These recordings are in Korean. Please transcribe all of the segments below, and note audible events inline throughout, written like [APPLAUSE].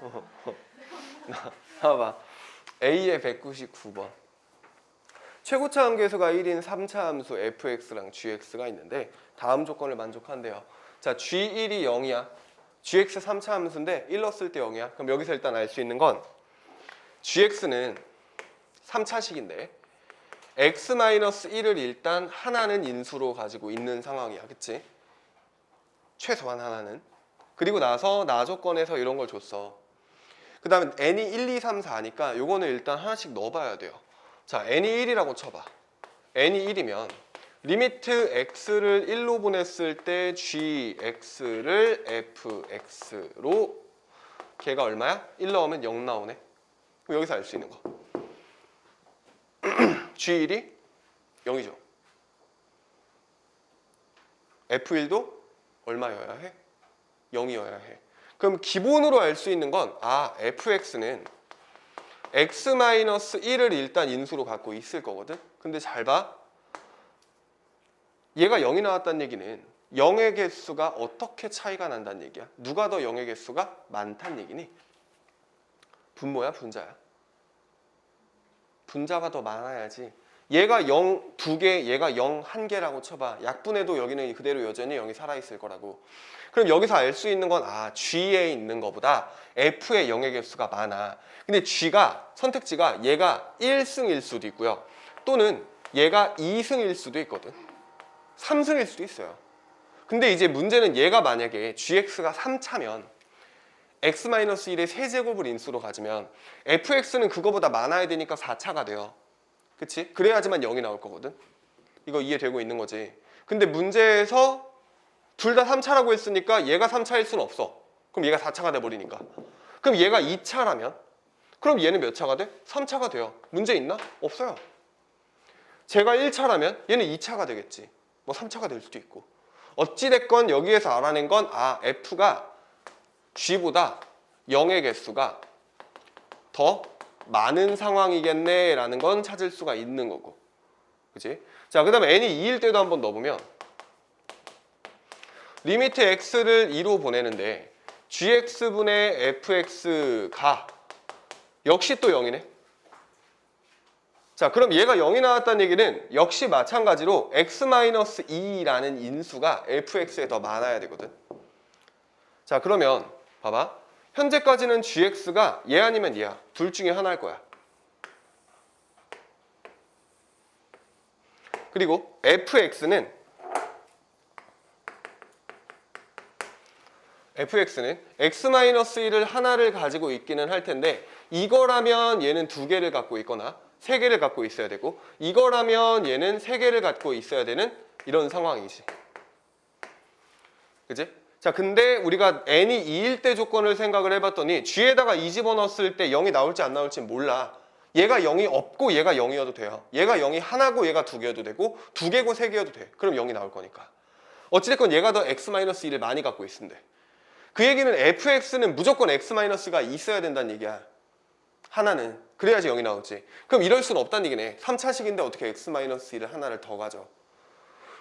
[LAUGHS] 봐봐. A의 199번. 최고차 함계수가 1인 3차 함수 fx랑 gx가 있는데 다음 조건을 만족한대요. 자, g1이 0이야. gx 3차 함수인데 1 넣었을 때 0이야. 그럼 여기서 일단 알 수 있는 건 gx는 3차식인데 x-1을 일단 하나는 인수로 가지고 있는 상황이야. 그치? 최소한 하나는. 그리고 나서 나 조건에서 이런 걸 줬어. 그 다음에 n이 1, 2, 3, 4니까 요거는 일단 하나씩 넣어봐야 돼요. 자, n이 1이라고 쳐봐. n이 1이면 리미트 x를 1로 보냈을 때 gx를 fx로 걔가 얼마야? 1 넣으면 0 나오네. 그럼 여기서 알 수 있는 거. g1이 0이죠. f1도 얼마여야 해? 0이어야 해. 그럼 기본으로 알 수 있는 건 아, fx는 x-1을 일단 인수로 갖고 있을 거거든. 근데 잘 봐. 얘가 0이 나왔다는 얘기는 0의 개수가 어떻게 차이가 난다는 얘기야? 누가 더 0의 개수가 많다는 얘기니? 분모야, 분자야? 분자가 더 많아야지. 얘가 0두 개, 얘가 0한 개라고 쳐봐. 약분해도 여기는 그대로 여전히 0이 살아있을 거라고. 그럼 여기서 알 수 있는 건 아, G에 있는 것보다 F의 0의 개수가 많아. 근데 G가 선택지가 얘가 1승일 수도 있고요. 또는 얘가 2승일 수도 있거든. 3승일 수도 있어요. 근데 이제 문제는 얘가 만약에 GX가 3차면 x-1의 세제곱을 인수로 가지면 fx는 그거보다 많아야 되니까 4차가 돼요. 그치? 그래야지만 0이 나올 거거든. 이거 이해되고 있는 거지. 근데 문제에서 둘 다 3차라고 했으니까 얘가 3차일 수는 없어. 그럼 얘가 4차가 돼버리니까. 그럼 얘가 2차라면? 그럼 얘는 몇 차가 돼? 3차가 돼요. 문제 있나? 없어요. 제가 1차라면 얘는 2차가 되겠지. 뭐 3차가 될 수도 있고. 어찌됐건 여기에서 알아낸 건 아, F가 G보다 0의 개수가 더 많은 상황이겠네 라는 건 찾을 수가 있는 거고. 그치? 자, 그 다음에 n이 2일 때도 한번 넣어보면 리미트 x를 2로 보내는데 gx분의 fx가 역시 또 0이네. 자, 그럼 얘가 0이 나왔다는 얘기는 역시 마찬가지로 x-2라는 인수가 fx에 더 많아야 되거든. 자, 그러면 봐봐. 현재까지는 gx가 얘 아니면 얘야. 둘 중에 하나일 거야. 그리고 fx는 fx는 x-1을 하나를 가지고 있기는 할 텐데 이거라면 얘는 두 개를 갖고 있거나 세 개를 갖고 있어야 되고 이거라면 얘는 세 개를 갖고 있어야 되는 이런 상황이지. 그지? 자, 근데 우리가 n이 2일 때 조건을 생각을 해봤더니 g에다가 2 집어넣었을 때 0이 나올지 안 나올지 몰라. 얘가 0이 없고 얘가 0이어도 돼요. 얘가 0이 하나고 얘가 두 개여도 되고 두 개고 세 개여도 돼. 그럼 0이 나올 거니까. 어찌됐건 얘가 더 x-1을 많이 갖고 있는데 그 얘기는 fx는 무조건 x-가 있어야 된다는 얘기야. 하나는. 그래야지 0이 나오지. 그럼 이럴 수는 없다는 얘기네. 3차식인데 어떻게 x-1을 하나를 더 가져.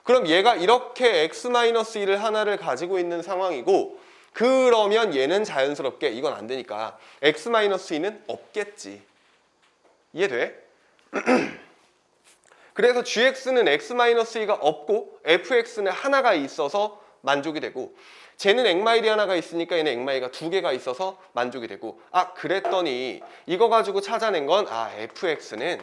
그럼 얘가 이렇게 x-1을 하나를 가지고 있는 상황이고 그러면 얘는 자연스럽게 이건 안 되니까 x-2는 없겠지. 이해돼? [CLEARS THROAT] 그래서 gx는 x-2가 없고 fx는 하나가 있어서 만족이 되고 쟤는 액마일이 하나가 있으니까 얘는 액마일가 두 개가 있어서 만족이 되고 아 그랬더니 이거 가지고 찾아낸 건 아 fx는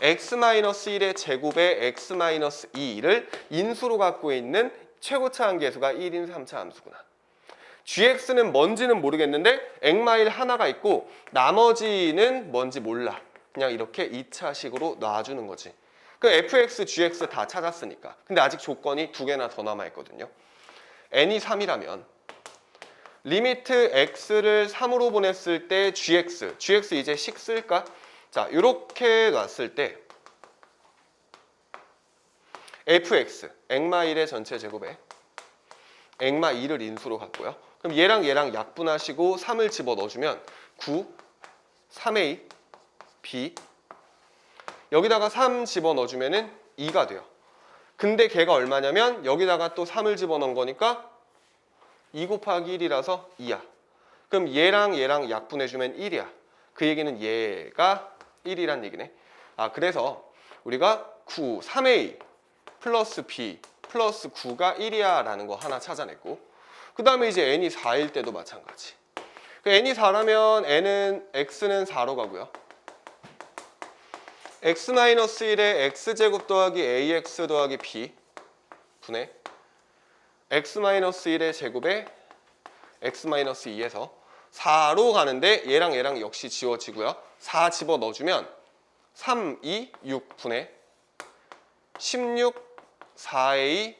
x-1의 제곱에 x-2를 인수로 갖고 있는 최고차 함계수가 1인 3차 함수구나. gx는 뭔지는 모르겠는데 액마일 하나가 있고 나머지는 뭔지 몰라. 그냥 이렇게 2차식으로 놔주는 거지. 그 fx, gx 다 찾았으니까. 근데 아직 조건이 두 개나 더 남아 있거든요. n이 3이라면 리미트 x를 3으로 보냈을 때 gx, gx 이제 식 쓸까? 자, 이렇게 놨을 때 fx, 액마 1의 전체 제곱에 액마 2를 인수로 갖고요. 그럼 얘랑 얘랑 약분하시고 3을 집어 넣어주면 9, 3a, b 여기다가 3 집어 넣어주면 은 2가 돼요. 근데 걔가 얼마냐면 여기다가 또 3을 집어 넣은 거니까 2 곱하기 1이라서 2야. 그럼 얘랑 얘랑 약분해주면 1이야. 그 얘기는 얘가 1이란 얘기네. 아 그래서 우리가 9, 3a 플러스 b 플러스 9가 1이야 라는 거 하나 찾아냈고 그 다음에 이제 n이 4일 때도 마찬가지. 그 n이 4라면 n은 x는 4로 가고요. x-1에 x제곱 더하기 ax 더하기 b 분의 x-1의 제곱에 x-2에서 4로 가는데 얘랑 얘랑 역시 지워지고요. 4 집어 넣어주면 3, 2, 6 분의 16, 4a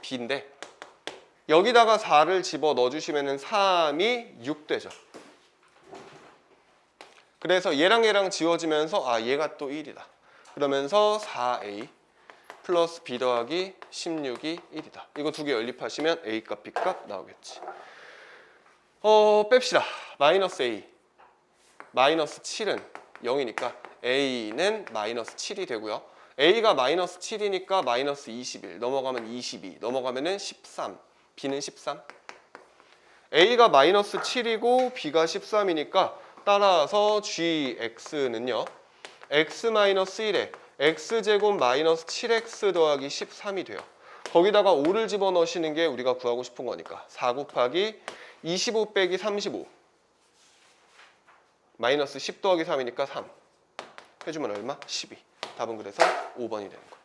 b인데 여기다가 4를 집어 넣어주시면 3이 6 되죠. 그래서 얘랑 얘랑 지워지면서 아 얘가 또 1이다. 그러면서 4a 플러스 b 더하기 16이 1이다. 이거 두 개 연립하시면 a 값 b 값 나오겠지. 어 뺍시다. 마이너스 a. 마이너스 7은 0이니까 a는 마이너스 7이 되고요. a가 마이너스 7이니까 마이너스 21 넘어가면 22 넘어가면은 13 b는 13 a가 마이너스 7이고 b가 13이니까 따라서 gx는요. X 마이너스 1에 x제곱 마이너스 7x 더하기 13이 돼요 거기다가 5를 집어넣으시는 게 우리가 구하고 싶은 거니까. 4 곱하기 25 빼기 35 마이너스 10 더하기 3이니까 3 해주면 얼마? 12 답은 그래서 5번이 되는 거예요